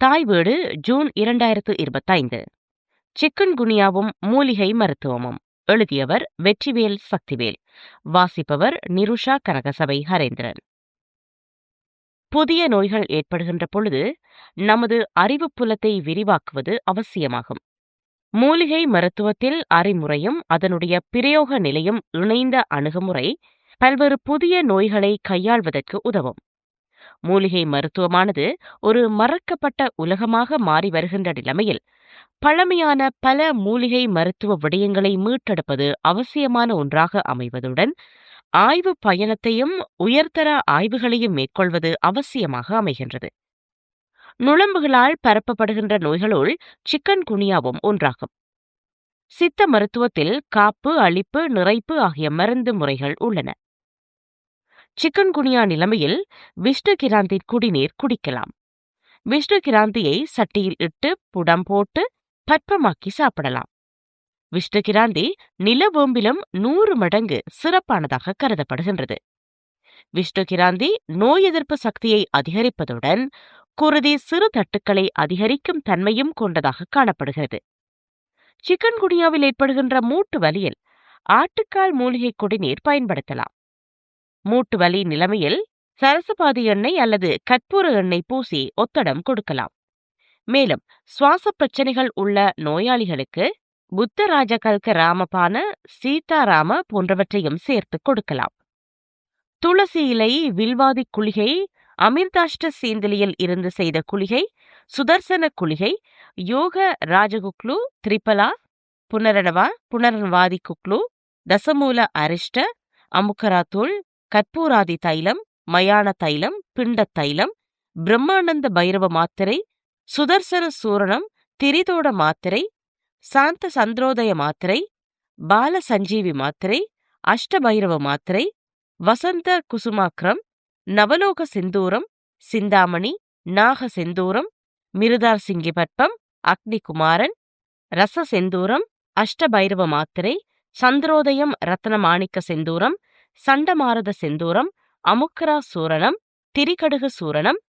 தாய் வீடு ஜூன் இரண்டாயிரத்து இருபத்தைந்து. சிக்கன் குனியாவும் மூலிகை மருத்துவமும். எழுதியவர் வெற்றிவேல் சக்திவேல். வாசிப்பவர் நிருஷா கனகசபை ஹரேந்திரன். புதிய நோய்கள் ஏற்படுகின்ற பொழுது நமது அறிவுப்புலத்தை விரிவாக்குவது அவசியமாகும். மூலிகை மருத்துவத்தில் அறிமுறையும் அதனுடைய பிரயோக நிலையும் இணைந்த அணுகுமுறை பல்வேறு புதிய நோய்களை கையாள்வதற்கு உதவும். மூலிகை மருத்துவமானது ஒரு மறக்கப்பட்ட உலகமாக மாறி வருகின்ற நிலைமையில் பழமையான பல மூலிகை மருத்துவ விடயங்களை மீட்டெடுப்பது அவசியமான ஒன்றாக அமைவதுடன் ஆய்வு பயணத்தையும் உயர்தர ஆய்வுகளையும் மேற்கொள்வது அவசியமாக அமைகின்றது. நுழம்புகளால் பரப்பப்படுகின்ற நோய்களுள் சிக்கன் குனியாவும் ஒன்றாகும். சித்த மருத்துவத்தில் காப்பு அழிப்பு நிறைப்பு ஆகிய மருந்து முறைகள் உள்ளன. சிக்கன் குனியா நிலைமையில் விஷ்ணு கிராந்தின் குடிநீர் குடிக்கலாம். விஷ்ணு கிராந்தியை சட்டியில் இட்டு புடம் போட்டு பற்பமாக்கி சாப்பிடலாம். விஷ்ணு கிராந்தி நிலவேம்பிலும் நூறு மடங்கு சிறப்பானதாக கருதப்படுகின்றது. விஷ்ணு கிராந்தி நோய் எதிர்ப்பு சக்தியை அதிகரிப்பதுடன் குருதி சிறு தட்டுக்களை அதிகரிக்கும் தன்மையும் கொண்டதாக காணப்படுகிறது. சிக்கன் குடியாவில் ஏற்படுகின்ற மூட்டு வலியில் ஆட்டுக்கால் மூலிகை குடிநீர் பயன்படுத்தலாம். மூட்டு வலி நிலைமையில் சரசபாதி எண்ணெய் அல்லது கற்பூர எண்ணெய் பூசி ஒத்தடம் கொடுக்கலாம். மேலும் சுவாச பிரச்சனைகள் உள்ள நோயாளிகளுக்கு புத்தராஜ கல்க ராமபான சீதாராம போன்றவற்றையும் சேர்த்து கொடுக்கலாம். துளசி இலை வில்வாதி குளிகை அமிர்தாஷ்ட சீந்தலியில் இருந்து செய்த குளிகை சுதர்சன குளிகை யோக ராஜகுக்லு திரிபலா புனரணவா புனரன்வாதி குக்லு தசமூல அரிஷ்ட அமுக்கராத்தூள் கற்பூராதி தைலம் மயான தைலம் பிண்ட தைலம் பிரம்மானந்த பைரவ மாத்திரை சுதர்சன சூரணம் திரிதோட மாத்திரை சாந்த சந்திரோதய மாத்திரை பால சஞ்சீவி மாத்திரை அஷ்டபைரவ மாத்திரை வசந்த குசுமாக்ரம் நவலோக செந்தூரம் சிந்தாமணி நாக செந்தூரம் மிருதார் சிங்கி பட்பம் அக்னிகுமாரன் ரச செந்தூரம் அஷ்டபைரவ மாத்திரை சந்திரோதயம் ரத்ன மாணிக்க செந்தூரம் சண்டமாரத செந்தூரம் அமுக்கரா சூரணம் திரிகடுகு சூரணம்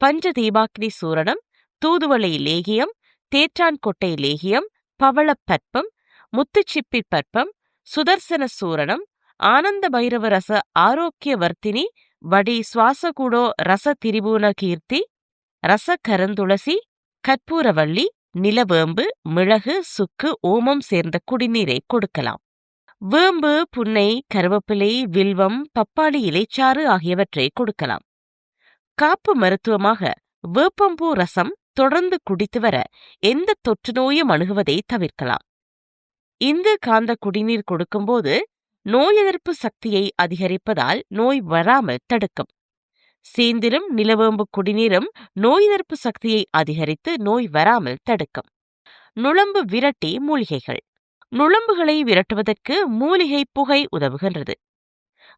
பஞ்ச தீபாக்னி சூரணம் தூதுவளை லேகியம் தேற்றான்கொட்டை லேகியம் பவளப்பற்பம் முத்துச்சிப்பி பற்பம் சுதர்சன சூரணம் ஆனந்த பைரவ ரச ஆரோக்கிய வர்த்தினி வடி சுவாசகூடோ ரச திரிபுவன கீர்த்தி ரச கருந்துளசி கற்பூரவள்ளி நிலவேம்பு மிளகு சுக்கு ஓமம் சேர்ந்த குடிநீரை கொடுக்கலாம். வேம்பு புன்னை கருவேப்பிலை வில்வம் பப்பாளி இலைச்சாறு ஆகியவற்றை கொடுக்கலாம். காப்பு மருத்துவமாக வேப்பம்பூ ரசம் தொடர்ந்து குடித்து வர எந்த தொற்று நோயும் அணுகுவதை தவிர்க்கலாம். இந்து காந்த குடிநீர் கொடுக்கும்போது நோய் எதிர்ப்பு சக்தியை அதிகரிப்பதால் நோய் வராமல் தடுக்கும். சேந்திலும் நிலவேம்பு குடிநீரும் நோய் எதிர்ப்பு சக்தியை அதிகரித்து நோய் வராமல் தடுக்கும். நுழம்பு விரட்டி மூலிகைகள். நுளம்புகளை விரட்டுவதற்கு மூலிகை புகை உதவுகின்றது.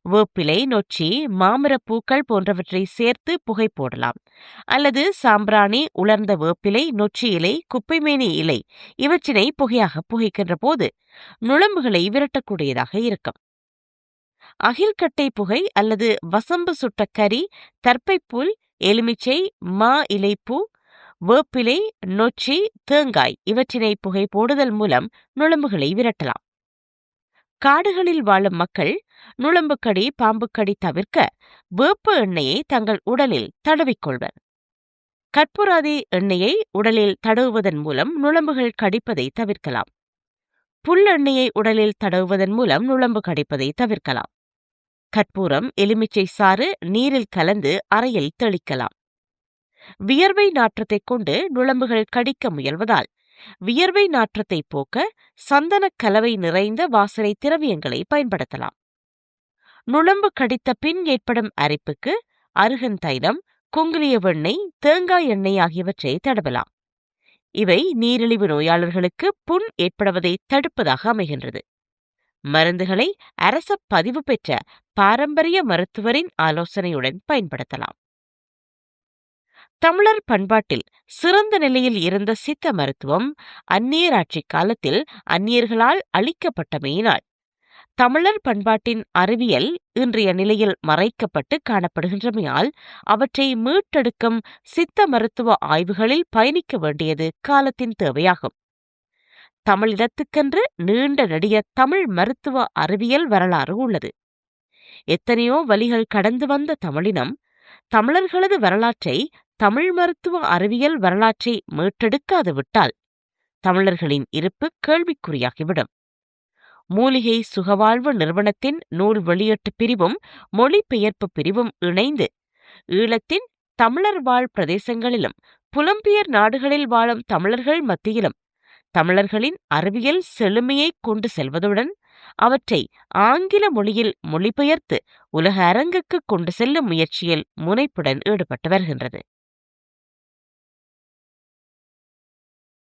வேப்பிலை நொச்சி மாமரப் பூக்கள் போன்றவற்றை சேர்த்து புகை போடலாம். அல்லது சாம்பிராணி உலர்ந்த வேப்பிலை நொச்சி இலை குப்பைமேனி இலை இவற்றினை புகையாக புகைக்கின்ற போது நுழம்புகளை விரட்டக்கூடியதாக இருக்கும். அகில்கட்டை புகை அல்லது வசம்பு சுட்ட கறி தர்ப்பைப்புல் எலுமிச்சை மா இலைப்பூ வேப்பிலை நொச்சி தேங்காய் இவற்றினை புகை போடுதல் மூலம் நுழம்புகளை விரட்டலாம். காடுகளில் வாழும் மக்கள் நுழம்புக்கடி பாம்புக்கடி தவிர்க்க வேப்ப எண்ணெயை தங்கள் உடலில் தடவிக்கொள்வர். கற்பூராதி எண்ணெயை உடலில் தடவுவதன் மூலம் நுழம்புகள் கடிப்பதை தவிர்க்கலாம். புல் எண்ணெயை உடலில் தடவுவதன் மூலம் நுழம்பு கடிப்பதை தவிர்க்கலாம். கற்பூரம் எலுமிச்சை சாறு நீரில் கலந்து அறையில் தெளிக்கலாம். வியர்வை நாற்றத்தைக் கொண்டு நுளம்புகள் கடிக்க முயல்வதால் வியர்வை நாற்றத்தை போக்க சந்தனக் கலவை நிறைந்த வாசனை திரவியங்களை பயன்படுத்தலாம். நுளம்பு கடித்த பின் ஏற்படும் அரிப்புக்கு அருகன் தைலம் குங்குலிய வெண்ணெய் தேங்காய் எண்ணெய் ஆகியவற்றை தடவலாம். இவை நீரிழிவு நோயாளர்களுக்கு புண் ஏற்படுவதை தடுப்பதாக அமைகின்றது. மருந்துகளை அரச பதிவு பெற்ற பாரம்பரிய மருத்துவரின் ஆலோசனையுடன் பயன்படுத்தலாம். தமிழர் பண்பாட்டில் சிறந்த நிலையில் இருந்த சித்த மருத்துவம் அந்நியர் ஆட்சி காலத்தில் அந்நியர்களால் அளிக்கப்பட்டமையினால் தமிழர் பண்பாட்டின் அறிவியல் இன்றைய நிலையில் மறைக்கப்பட்டு காணப்படுகின்றமையால் அவற்றை மீட்டெடுக்கும் சித்த மருத்துவ ஆய்வுகளில் பயணிக்க வேண்டியது காலத்தின் தேவையாகும். தமிழினத்துக்கென்று நீண்ட நெடிய தமிழ் மருத்துவ அறிவியல் வரலாறு உள்ளது. எத்தனையோ வழிகள் கடந்து வந்த தமிழினம் தமிழர்களது வரலாற்றை தமிழ் மருத்துவ அறிவியல் வரலாற்றை மீட்டெடுக்காது விட்டால் தமிழர்களின் இருப்பு கேள்விக்குறியாகிவிடும். மூலிகை சுகவாழ்வு நிறுவனத்தின் நூல் வெளியீட்டு பிரிவும் மொழிபெயர்ப்பு பிரிவும் இணைந்து ஈழத்தின் தமிழர் வாழ் பிரதேசங்களிலும் புலம்பெயர் நாடுகளில் வாழும் தமிழர்கள் மத்தியிலும் தமிழர்களின் அறிவியல் செழுமையை கொண்டு செல்வதுடன் அவற்றை ஆங்கில மொழியில் மொழிபெயர்த்து உலக அரங்குக்கு கொண்டு செல்லும் முயற்சியில் முனைப்புடன் ஈடுபட்டு வருகின்றது.